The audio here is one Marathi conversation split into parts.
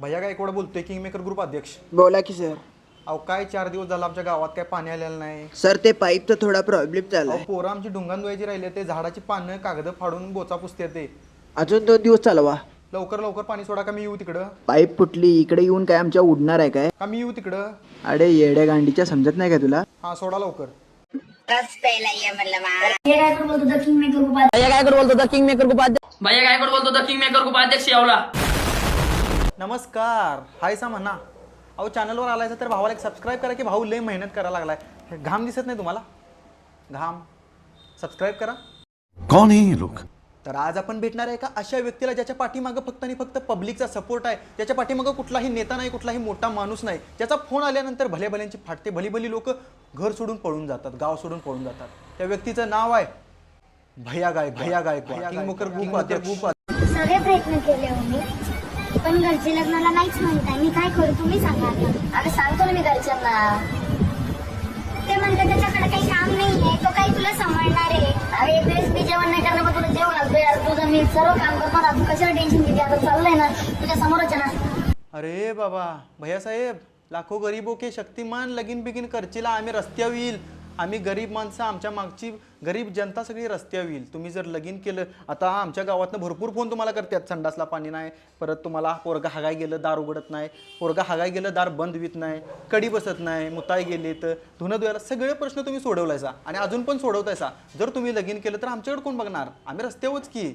भैया गायकवाड बोलतोय किंगमेकर ग्रुप अध्यक्ष. बोला की सर अहो काय चार दिवस झाला आमच्या गावात काय पाणी आलेलं नाही. सर ते पाईपचा थोडा प्रॉब्लेम चाललाय अहो पोरं आमची ढुंगान धुवायची राहिले ते झाडाची पानं कागद फाडून बोचा पुसते ते. अजून दोन दिवस चालवा. लवकर लवकर पाणी सोडा का मी येऊ तिकडं. पाईप फुटली इकडे येऊन काय आमच्या उडणार आहे काय? का मी येऊ तिकडं. अरे येड्या गांडीच्या समजत नाही का तुला? हा सोडा लवकर. भैया गायकवाड बोलतो? द किंग मेकर उपाध्यक्ष भैया गायकवाड बोलतो? द किंग मेकर उपाध्यक्ष यावला. नमस्कार. हाय सा म्हणा. अहो चॅनलवर आलायचं तर भावाला एक सबस्क्राईब करा की भाऊ लय मेहनत करायला लागलाय. हे घाम दिसत नाही तुम्हाला? घाम. सबस्क्राईब करा. कौन है ये लोग? तर आज आपण भेटणार आहे का अशा व्यक्तीला ज्याच्या पाठीमागं फक्त आणि फक्त पब्लिकचा सपोर्ट आहे. ज्याच्या पाठीमागं कुठलाही नेता नाही कुठलाही मोठा माणूस नाही. ज्याचा फोन आल्यानंतर भले भल्यांची फाटते. भली भली लोक घर सोडून पळून जातात गाव सोडून पळून जातात. त्या व्यक्तीचं नाव आहे भैया गायक भैया अध्यक्ष सगळे प्रयत्न केले हो पण घरचे लग्नाला नाहीच म्हणताय मी काय करू? तुम्ही सांगा आता. अगं सांगतो ना मी घरच्यांना. ते म्हणतात त्याच्याकडे काही काम नाहीये. तो काही तुला सांभाळणार आहे. अरे एक वेळेस मी जेवण नाही करणार तुला जेवण घालतोय यार तुझं मी सर्व काम करतो ना तू कशाला टेन्शन घेते? आता चाललंय ना तुझ्या समोरच आहे ना. अरे बाबा भैया साहेब लाखो गरीबो के शक्तिमान लगीन बिगीन करचीला आम्ही रस्त्यावर येईल. आम्ही गरीब माणसं आमच्या मागची गरीब जनता सगळी रस्त्यावर येईल. तुम्ही जर लगीन केलं आता आमच्या गावातनं भरपूर फोन तुम्हाला करतात संडासला पाणी नाही परत तुम्हाला पोरगा हागाय गेलं दार उघडत नाही पोरगा हागाय गेलं दार बंद वित नाही कडी बसत नाही मुताय गेले तर धुनं धुवायला सगळे प्रश्न तुम्ही सोडवलायचा आणि अजून पण सोडवतायसा. जर तुम्ही लगीन केलं तर आमच्याकडे कोण बघणार? आम्ही रस्त्यावरच की.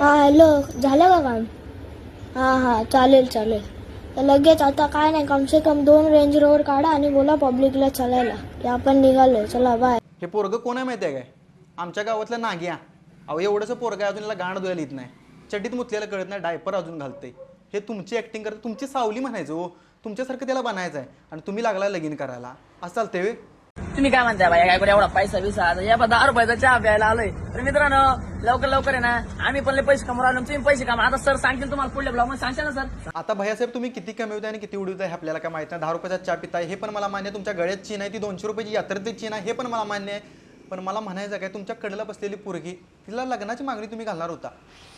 हॅलो झालं का काम? हां हां चालेल चालेल. तर लगेच आता काय नाही कमसे कम दोन रेंज रोवर काढा आणि बोला पब्लिकला चलायला. की आपण निघालो चला बाय हे पोरगं कोण आहे माहिती आहे काय? आमच्या गावातलं नागिया. अहो एवढंसं पोरग आहे अजून याला गाण धुवायला येत नाही. चड्डीत मुतलेलं कळत नाही डायपर अजून घालते हे तुमची ऍक्टिंग करत तुमची सावली म्हणायचं हो. तुमच्यासारखं त्याला बनायचं आहे आणि तुम्ही लागला लगीन करायला. असं चालतंय तुम्ही काय म्हणताय काय करू एवढा पैसा बिसा आता? या दहा रुपयाचा चहा प्यायला आलोय. तर मित्रांनो लवकर लवकर आहे ना आम्ही पण लय पैसे कमवून आलो तुम्ही पैसे कमा आता सर सांगतील तुम्हाला पुढल्या ब्लॉगमध्ये. सांगशाल ना सर? आता भैया साहेब तुम्ही किती कमी आणि किती उडवताय हे आपल्याला काय माहीत नाही. दहा रुपयाचा चहा पिताय हे पण मला मान्य तुमच्या गळ्यात चीन आहे ती दोनशे रुपयाची यात्रेतली चीन आहे हे पण मला मान्य आहे. पण मला म्हणायचं काय तुमच्या कडेला बसलेली पोरगी तिला लग्नाची मागणी तुम्ही घालणार होता.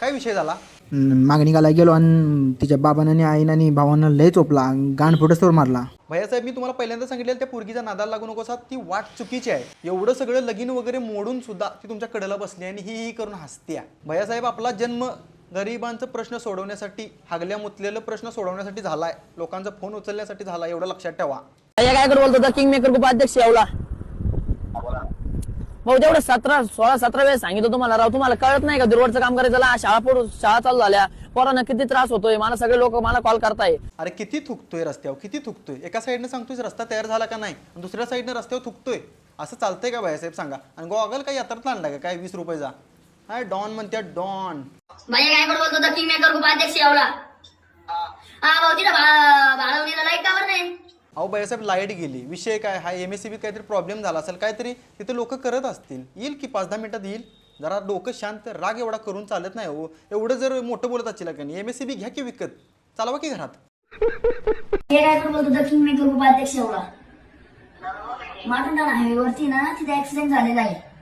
काय विषय झाला? मागणी घालायला गेलो आणि तिच्या बाबानं आणि आईनं आणि भावानं लय चोपला गाण फोटोस्टोर मारला. भैयासाहेब मी तुम्हाला पहिल्यांदा सांगितलेलं त्या पोरगीच्या नादाला लागू नको असा ती वाट चुकीची आहे. एवढं सगळं लगीन वगैरे मोडून सुद्धा ती तुमच्या कडेला बसली आणि ही ही करून हसत्या. भैयासाहेब आपला जन्म गरिबांचा प्रश्न सोडवण्यासाठी हागल्या मुतलेलं प्रश्न सोडवण्यासाठी झालाय. लोकांचा फोन उचलण्यासाठी झाला एवढं लक्षात ठेवा. भैया गायकवाड बोलतो? द किंग मेकर उपाध्यक्ष यावला. भाऊ तेवढं सतरा सोळा सतरा वेळेस सांगितलं तुम्हाला. राव तुम्हाला कळत नाही का दुर्वडचं काम करायचं? ला, शाळा पडू शाळा चालू झाल्या. पोरांना किती त्रास होतोय? मला सगळे लोक मला कॉल करताय अरे किती थुकतोय रस्त्यावर? किती थुकतोय? एका साईडनं सांगतोय रस्ता तयार झाला का नाही? आणि दुसऱ्या साईडनं रस्त्यावर थुकतोय. असं चालतंय का भैयासाहेब सांगा. आणि गॉगल काय यात्रात आणला का? काय? वीस रुपयाचा काय डॉन म्हणत्या डॉन. भैया गायकवाड बोलतो द किंग मेकर उपाध्यक्ष यावला हा. भाऊ तिला बाळवणीला लाइट कावर नाही. अहो बाईसाहेब लाइट गेली. विषय काय? हा एम एस सी बी काहीतरी प्रॉब्लेम झाला असेल काहीतरी तिथे लोक करत असतील. येईल की पाच दहा मिनिटात येईल? जरा डोकं शांत राग एवढा करून चालत नाही हो. एवढं जर मोठं बोलत असेल का नाही? एम एस सी बी घ्या की विकत. चालवा की घरात. भैया गायकवाड बोलतो? द किंग उपाध्यक्ष ना तिथे ऍक्सिडेंट झालेला आहे.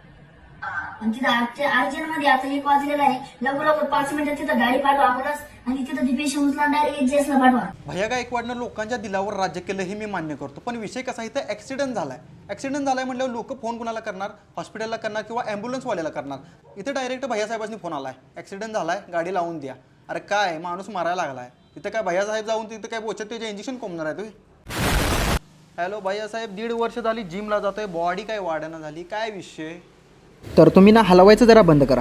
आणि तिथं अर्जंटमध्ये आता एक वाजलेला आहे. लवकर लवकर पाच मिनिटात तिथं गाडी पाठवा आपणच. आणि तिथं ती पेशंट उचला डायरेक्ट जेसला पाठवा. भैया गायकवाडनं लोकांच्या दिलावर राज्य केलं हे मी मान्य करतो. पण विषय कसा इथं ॲक्सिडेंट झालाय. ॲक्सिडेंट झालाय म्हटल्यावर लोक फोन कुणाला करणार? हॉस्पिटलला करणार किंवा ॲम्ब्युलन्सवाल्याला करणार? इथं डायरेक्ट भैया साहेबांनी फोन आलाय. ॲक्सिडेंट झालाय गाडी लावून द्या. अरे काय माणूस मारायला लागलाय. तिथं काय भैयासाहेब जाऊन तिथं काय बोचत त्याचे इंजेक्शन कोंबणार आहे तुम्ही? हॅलो भैया साहेब दीड वर्ष झाली जिमला जातोय. बॉडी काय वाढणं झाली? काय विषय? तर तुम्ही ना हलवायचं जरा बंद करा.